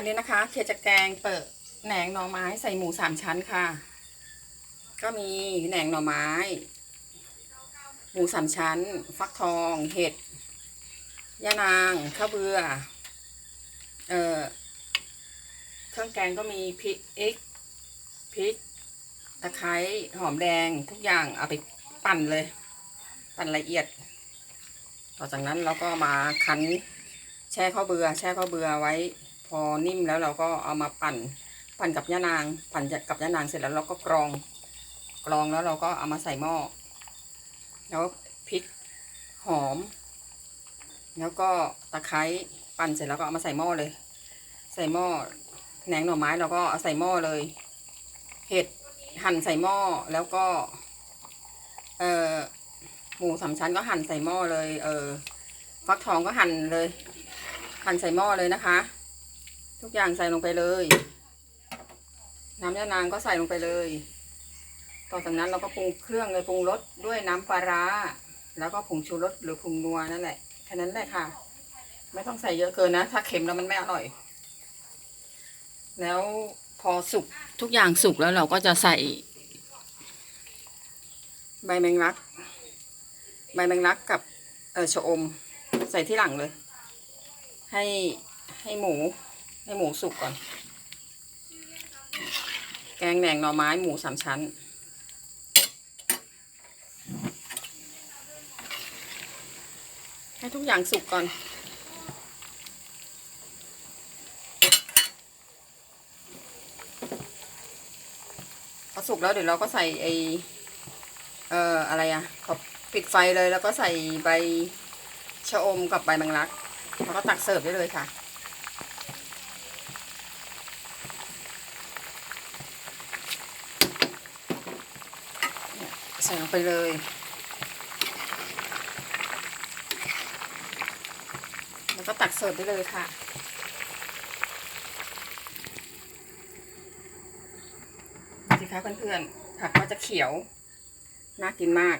วันนี้นะคะ เคจะแกงเปิดแหนงหน่อไม้ใส่หมูสามชั้นค่ะ ก็มีแหนงหน่อไม้ หมูสามชั้น ฟักทอง เห็ดย่านางข้าวเบื่อเอ่อเครื่องแกงก็มีพริกเอ็กพริกตะไคร้หอมแดงทุกอย่างเอาไปปั่นเลย ปั่นละเอียด ต่อจากนั้นเราก็มาคั้นแช่ข้าวเบือแช่ข้าวเบือไว้ พอนิ่มแล้วเราก็เอามาปั่น ปั่นกับย่านาง ปั่นกับย่านางเสร็จแล้วเราก็กรอง กรองแล้วเราก็เอามาใส่หม้อ แล้วพริกหอม แล้วก็ตะไคร้ปั่นเสร็จแล้วก็เอามาใส่หม้อเลย ใส่หม้อแหนงหน่อไม้เราก็เอาใส่หม้อเลย เห็ดหั่นใส่หม้อแล้วก็ เอ่อหมูสามชั้นก็หั่นใส่หม้อเลย เออฟักทองก็หั่นเลย หั่นใส่หม้อเลยนะคะ ทุกอย่างใส่ลงไปเลย น้ำยานางก็ใส่ลงไปเลย ต่อจากนั้นเราก็ปรุงเครื่องเลยปรุงรสด้วยน้ำปลาร้า แล้วก็ผงชูรสหรือผงนัวนั่นแหละแค่นั้นแหละค่ะ ไม่ต้องใส่เยอะเกินนะ ถ้าเค็มแล้วมันไม่อร่อย แล้วพอสุกทุกอย่างสุกแล้วเราก็จะใส่ ใบแมงลัก ใบแมงลักกับเออชะอม ใส่ที่หลังเลย ให้ให้หมู ให้หมูสุกก่อน แกงแหนงหน่อไม้หมูสามชั้น ให้ทุกอย่างสุกก่อนพอสุกแล้วเดี๋ยวเราก็ใส่ไอเอ่ออะไรอะพอปิดไฟเลยแล้วก็ใส่ใบชะอมกับใบแมงลัก แล้วก็ตักเสิร์ฟได้เลยค่ะ ส่ลงไปเลย แล้วก็ตักเสิร์ฟได้เลยค่ะสิคะเพื่อนๆผักก็จะเขียว น่ากินมาก